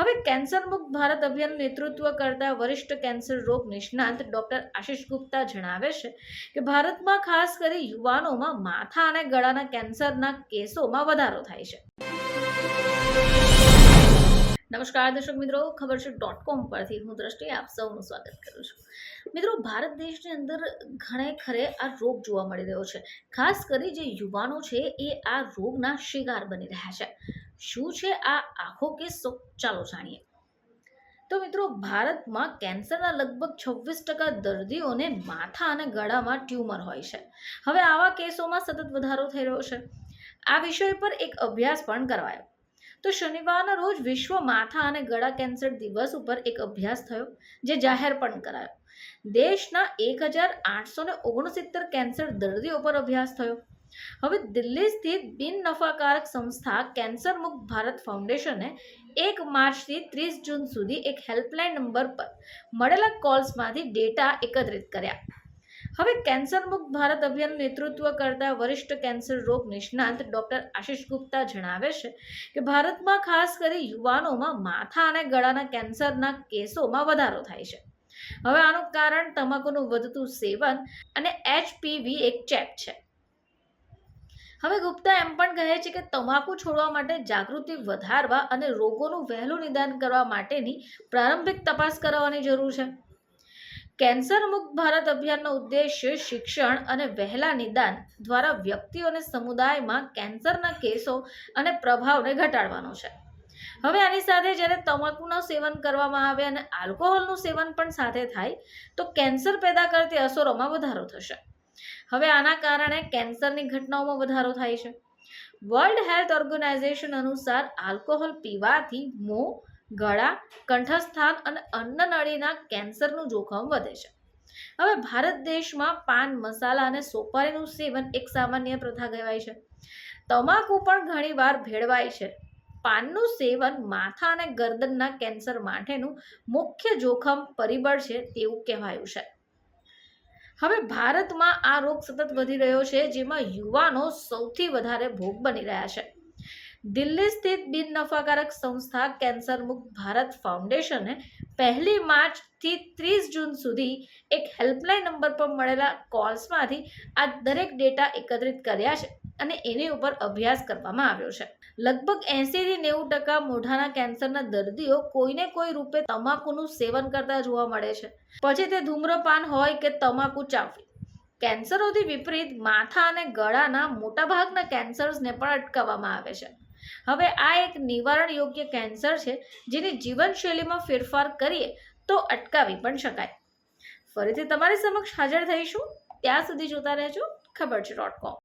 હવે કેન્સર મુક્ત ભારત અભિયાનનું નેતૃત્વ કરતા વરિષ્ઠ કેન્સર રોગ નિષ્ણાંત ડોક્ટર આશિષ ગુપ્તા જણાવે છે કે ભારતમાં ખાસ કરી યુવાનોમાં માથા અને ગળાના કેન્સરના કેસોમાં વધારો થાય છે. નમસ્કાર, દર્શક મિત્રો, ખબર છે. ડોટ કોમ પરથી હું દ્રષ્ટિ આપ સૌનું સ્વાગત કરું છું. મિત્રો, ભારત દેશની અંદર ઘણે ખરે આ રોગ જોવા મળી રહ્યો છે. ખાસ કરી જે યુવાનો છે એ આ રોગના શિકાર બની રહ્યા છે. શું છે આ આખો કિસ્સો? ચાલો જાણીએ. તો મિત્રો, ભારતમાં કેન્સરના લગભગ છવ્વીસ ટકા દર્દીઓને માથા અને ગળામાં ટ્યુમર હોય છે. હવે આવા કેસોમાં સતત વધારો થઈ રહ્યો છે. આ વિષય પર એક અભ્યાસ પણ કરવાયો. તો શનિવારના રોજ વિશ્વ માથા અને ગળા કેન્સર દિવસ ઉપર એક અભ્યાસ થયો, જે જાહેર પણ કરાયો. દેશના એક હજાર આઠસો ઓગણસિત્તેર કેન્સર દર્દીઓ પર અભ્યાસ થયો. હવે દિલ્હી સ્થિત બિન નફાકારક સંસ્થા કેન્સર મુક્ત ભારત ફાઉન્ડેશને એક માર્ચથી ત્રીસ જૂન સુધી એક હેલ્પલાઇન નંબર પર મળેલા કોલ્સમાંથી ડેટા એકત્રિત કર્યા. હવે કેન્સર મુક્ત ભારત અભિયાનનું નેતૃત્વ કરતા વરિષ્ઠ કેન્સર રોગ નિષ્ણાંત ડોક્ટર આશિષ ગુપ્તા જણાવે છે કે ભારતમાં ખાસ કરી યુવાનોમાં માથા અને ગળાના કેન્સરના કેસોમાં વધારો થાય છે. હવે આનું કારણ તમાકુનું વધતું સેવન અને એચપીવી એક ચેપ છે. હવે ગુપ્તા એમ પણ કહે છે કે તમાકુ છોડવા માટે જાગૃતિ વધારવા અને રોગોનું વહેલું નિદાન કરવા માટેની પ્રારંભિક તપાસ કરાવવાની જરૂર છે. કેન્સર મુક્ત ભારત અભિયાનનો ઉદ્દેશ્ય શિક્ષણ અને વહેલા નિદાન દ્વારા વ્યક્તિઓ અને સમુદાયમાં કેન્સરના કેસો અને પ્રભાવને ઘટાડવાનો છે. હવે આની સાથે જ્યારે તમાકુનું સેવન કરવામાં આવે અને આલ્કોહોલનું સેવન પણ સાથે થાય, તો કેન્સર પેદા કરતી અસરોમાં વધારો થશે. હવે આના કારણે કેન્સરની ઘટનાઓમાં વધારો થાય છે. વર્લ્ડ હેલ્થ ઓર્ગેનાઇઝેશન અનુસાર આલ્કોહોલ પીવાથી મોં, ગળા, કંઠસ્થાન અને અન્નનળીના કેન્સરનું જોખમ વધે છે. હવે ભારત દેશમાં પાન મસાલા અને સોપારીનું સેવન એક સામાન્ય પ્રથા કહેવાય છે. તમાકુ પણ ઘણીવાર ભેળવાય છે. પાનનું સેવન માથા અને ગરદનના કેન્સર માટેનું મુખ્ય જોખમ પરિબળ છે તેવું કહેવાયું છે. હવે ભારતમાં આ રોગ સતત વધી રહ્યો છે, જેમાં યુવાનો સૌથી વધારે ભોગ બની રહ્યા છે. દિલ્હી સ્થિત બિન નફાકારક સંસ્થા કેન્સર મુક્ત ભારત ફાઉન્ડેશને પહેલી માર્ચથી ત્રીસ જૂન સુધી એક હેલ્પલાઇન નંબર પર મળેલા કોલ્સમાંથી આ દરેક ડેટા એકત્રિત કર્યા છે. અને એની ઉપર અભ્યાસ કરવામાં આવ્યો છે. લગભગ એંસીથી નેવું ટકા મોઢાના કેન્સરના દર્દીઓ કોઈને કોઈ રૂપે તમાકુનું સેવન કરતા જોવા મળે છે. પછી તે ધૂમ્રપાન હોય કે તમાકુ ચાવવી. કેન્સરોથી વિપરીત માથા અને ગળાના મોટાભાગના કેન્સર્સને પણ અટકાવવામાં આવે છે. હવે આ એક નિવારણ યોગ્ય કેન્સર છે, જેની જીવનશૈલીમાં ફેરફાર કરીએ તો અટકાવી પણ શકાય. ફરીથી તમારી સમક્ષ હાજર થઈશું. ત્યાં સુધી જોતા રહેજો. ખબર છે ડોટ કોમ.